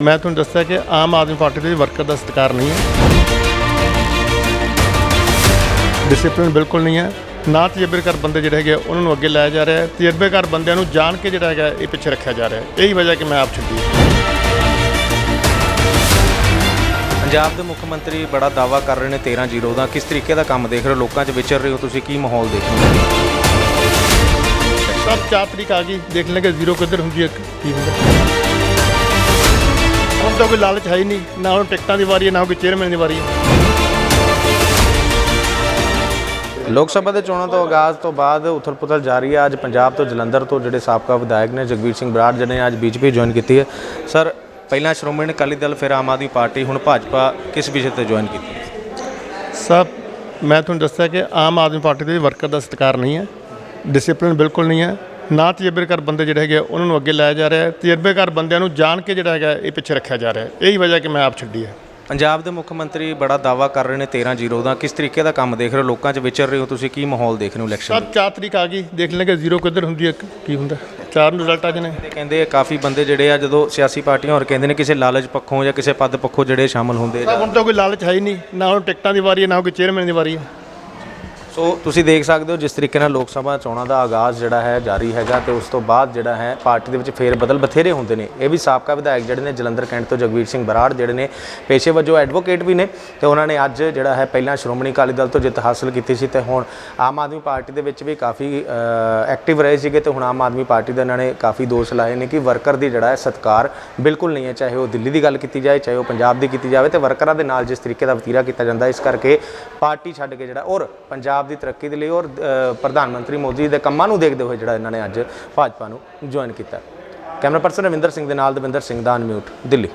ਮੈਂ ਤੁਹਾਨੂੰ ਦੱਸਿਆ ਕਿ ਆਮ ਆਦਮੀ ਪਾਰਟੀ ਦੇ ਵਰਕਰ ਦਾ ਸਤਿਕਾਰ ਨਹੀਂ ਹੈ। ਡਿਸਪਲਿਨ ਬਿਲਕੁਲ ਨਹੀਂ ਹੈ। ਨਾ ਤਜਰਬੇਕਾਰ ਬੰਦੇ ਜਿਹੜੇ ਹੈਗੇ ਉਹਨਾਂ ਨੂੰ ਅੱਗੇ ਲਾਇਆ ਜਾ ਰਿਹਾ ਹੈ। ਤਜਰਬੇਕਾਰ ਬੰਦਿਆਂ ਨੂੰ ਜਾਣ ਕੇ ਜਿਹੜਾ ਹੈਗਾ ਇਹ ਪਿੱਛੇ ਰੱਖਿਆ ਜਾ ਰਿਹਾ ਹੈ। ਇਹੀ ਵਜ੍ਹਾ ਕਿ ਮੈਂ ਆਪ ਛੱਡੀ ਪੰਜਾਬ ਦੇ ਮੁੱਖ ਮੰਤਰੀ ਬੜਾ ਦਾਵਾ ਕਰ ਰਹੇ ਨੇ 13-0 ਦਾ। ਕਿਸ ਤਰੀਕੇ ਦਾ ਕੰਮ ਦੇਖ ਰਹੇ ਹੋ? ਲੋਕਾਂ 'ਚ ਵਿਚਰ ਰਹੇ ਹੋ ਤੁਸੀਂ? ਕੀ ਮਾਹੌਲ ਦੇਖ ਰਹੇ ਹੋ? ਸਭ ਚਾਰ ਤਰੀਕ ਆ ਗਈ। ਦੇਖ ਲੈਣਗੇ ਜ਼ੀਰੋ ਕਿੱਧਰ ਹੁੰਦੀ ਹੈ ਕੀ ਹੁੰਦਾ। ਤਾਂ ਕੋਈ ਲਾਲਚ ਹੈ ਹੀ ਨਹੀਂ ਨਾ ਹੁਣ ਟਿਕਟਾਂ ਦੀ ਵਾਰੀ ਹੈ ਨਾ ਕੋਈ ਚੇਅਰਮੈਨ ਦੀ ਵਾਰੀ ਹੈ। ਲੋਕ ਸਭਾ ਦੇ ਚੋਣਾਂ ਤੋਂ ਆਗਾਜ਼ ਤੋਂ ਬਾਅਦ ਉਥਲ-ਪੁਥਲ ਜਾਰੀ ਹੈ। ਅੱਜ ਪੰਜਾਬ ਤੋਂ ਜਲੰਧਰ ਤੋਂ ਜਿਹੜੇ ਸਾਬਕਾ ਵਿਧਾਇਕ ਨੇ ਜਗਵੀਰ ਸਿੰਘ ਬਰਾੜ ਜਿਹਨੇ ਅੱਜ ਬੀਜੇਪੀ ਜੁਆਇਨ ਕੀਤੀ ਹੈ। ਸਰ ਪਹਿਲਾਂ ਸ਼੍ਰੋਮਣੀ ਅਕਾਲੀ ਦਲ ਫਿਰ ਆਮ ਆਦਮੀ ਪਾਰਟੀ ਹੁਣ ਭਾਜਪਾ ਕਿਸ ਵਿਸ਼ੇ ਤੇ ਜੁਆਇਨ ਕੀਤੀ? ਸਭ ਮੈਂ ਤੁਹਾਨੂੰ ਦੱਸਿਆ ਕਿ ਆਮ ਆਦਮੀ ਪਾਰਟੀ ਦੇ ਵਰਕਰ ਦਾ ਸਤਿਕਾਰ ਨਹੀਂ ਹੈ। ਡਿਸਪਲਿਨ ਬਿਲਕੁਲ ਨਹੀਂ ਹੈ। ਨਾ ਤਜਰਬੇਕਾਰ ਬੰਦੇ ਜਿਹੜੇ ਹੈਗੇ ਆ, ਉਹਨਾਂ ਨੂੰ ਅੱਗੇ ਲਾਇਆ ਜਾ ਰਿਹਾ ਹੈ। ਤਜਰਬੇਕਾਰ ਬੰਦਿਆਂ ਨੂੰ ਜਾਣ ਕੇ ਜਿਹੜਾ ਹੈਗਾ ਇਹ ਪਿੱਛੇ ਰੱਖਿਆ ਜਾ ਰਿਹਾ ਹੈ। ਇਹੀ ਵਜ੍ਹਾ ਕਿ ਮੈਂ ਆਪ ਛੱਡੀ ਹੈ। ਪੰਜਾਬ ਦੇ ਮੁੱਖ ਮੰਤਰੀ ਬੜਾ ਦਾਵਾ ਕਰ ਰਹੇ ਨੇ 13-0 ਦਾ। ਕਿਸ ਤਰੀਕੇ ਦਾ ਕੰਮ ਦੇਖ ਰਹੇ ਹੋ? ਲੋਕਾਂ 'ਚ ਵਿਚਰ ਰਹੇ ਹੋ ਤੁਸੀਂ? ਕੀ ਮਾਹੌਲ ਦੇਖ ਰਹੇ ਹੋ ਇਲੈਕਸ਼ਨ ਸਭ ਚਾਰ ਤਰੀਕ ਆ ਗਈ। ਦੇਖ ਲੈਣਗੇ ਜ਼ੀਰੋ ਕਿੱਧਰ ਹੁੰਦੀ ਹੈ ਕੀ ਹੁੰਦਾ ਚਾਰ ਨੂੰ ਰਿਜ਼ਲਟ ਆ ਜਨੇ ਦੇ ਕਹਿੰਦੇ ਕਾਫੀ ਬੰਦੇ ਜਿਹੜੇ ਆ ਜਦੋਂ ਸਿਆਸੀ ਪਾਰਟੀਆਂ ਹੋਰ ਕਹਿੰਦੇ ਨੇ ਕਿਸੇ ਲਾਲਚ ਪੱਖੋਂ ਜਾਂ ਕਿਸੇ ਪਦ ਪੱਖੋਂ ਜਿਹੜੇ ਸ਼ਾਮਲ ਹੁੰਦੇ ਸਭ ਹੁਣ ਤਾਂ ਕੋਈ ਲਾਲਚ ਹੈ ਹੀ ਨਹੀਂ। ਨਾ ਹੁਣ ਟਿਕਟਾਂ ਦੀ ਵਾਰੀ ਹੈ ਨਾ ਕੋਈ ਚੇਅਰਮੈਨ ਦੀ ਵਾਰੀ ਹੈ। ਸੋ ਤੁਸੀਂ ਦੇਖ ਸਕਦੇ ਹੋ ਜਿਸ ਤਰੀਕੇ ਨਾਲ ਲੋਕ ਸਭਾ ਚੋਣਾਂ ਦਾ ਆਗਾਜ਼ ਜਿਹੜਾ ਹੈ ਜਾਰੀ ਹੈਗਾ ਤੇ ਉਸ ਤੋਂ ਬਾਅਦ ਜਿਹੜਾ ਹੈ ਪਾਰਟੀ ਦੇ ਵਿੱਚ ਫੇਰ ਬਦਲ ਬਥੇਰੇ ਹੁੰਦੇ ਨੇ। ਇਹ ਵੀ ਸਾਬਕਾ ਵਿਧਾਇਕ ਜਿਹੜੇ ਨੇ ਜਲੰਧਰ ਕੈਂਟ ਤੋਂ ਜਗਵੀਰ ਸਿੰਘ ਬਰਾੜ ਜਿਹੜੇ ਨੇ ਪੇਸ਼ੇ ਵਜੋਂ ਐਡਵੋਕੇਟ ਵੀ ਨੇ ਤੇ ਉਹਨਾਂ ਨੇ ਅੱਜ ਜਿਹੜਾ ਹੈ ਪਹਿਲਾਂ ਸ਼੍ਰੋਮਣੀ ਅਕਾਲੀ ਦਲ ਤੋਂ ਜਿੱਤ ਹਾਸਲ ਕੀਤੀ ਸੀ ਤੇ ਹੁਣ ਆਮ ਆਦਮੀ ਪਾਰਟੀ ਦੇ ਵਿੱਚ ਵੀ ਕਾਫੀ ਐਕਟਿਵ ਰਹੇ ਸੀਗੇ ਤੇ ਹੁਣ ਆਮ ਆਦਮੀ ਪਾਰਟੀ ਦੇ ਉਹਨਾਂ ਨੇ ਕਾਫੀ ਦੋਸ਼ ਲਾਏ ਨੇ ਕਿ ਵਰਕਰ ਦੀ ਜਿਹੜਾ ਹੈ ਸਤਕਾਰ ਬਿਲਕੁਲ ਨਹੀਂ ਹੈ, ਚਾਹੇ ਉਹ ਦਿੱਲੀ ਦੀ ਗੱਲ ਕੀਤੀ ਜਾਏ, ਚਾਹੇ ਉਹ ਪੰਜਾਬ ਦੀ ਕੀਤੀ ਜਾਵੇ ਤੇ ਵਰਕਰਾਂ ਦੇ ਨਾਲ ਜਿਸ ਤਰੀਕੇ ਦਾ ਵਤੀਰਾ ਕੀਤਾ ਜਾਂਦਾ, ਇਸ ਕਰਕੇ ਪਾਰਟੀ ਛੱਡ ਕੇ ਜਿਹੜਾ ਔਰ ਪੰਜਾਬ ਦੀ ਤਰੱਕੀ ਦੇ ਲਈ ਔਰ ਪ੍ਰਧਾਨ ਮੰਤਰੀ ਮੋਦੀ ਦੇ ਕੰਮਾਂ ਨੂੰ ਦੇਖਦੇ ਹੋਏ ਜਿਹੜਾ ਇਹਨਾਂ ਨੇ ਅੱਜ ਭਾਜਪਾ ਨੂੰ ਜੁਆਇਨ ਕੀਤਾ। ਕੈਮਰਾ ਪਰਸਨ ਰਵਿੰਦਰ ਸਿੰਘ ਦੇ ਨਾਲ ਦਵਿੰਦਰ ਸਿੰਘ ਦਾ ਅਨਮਿਊਟ ਦਿੱਲੀ।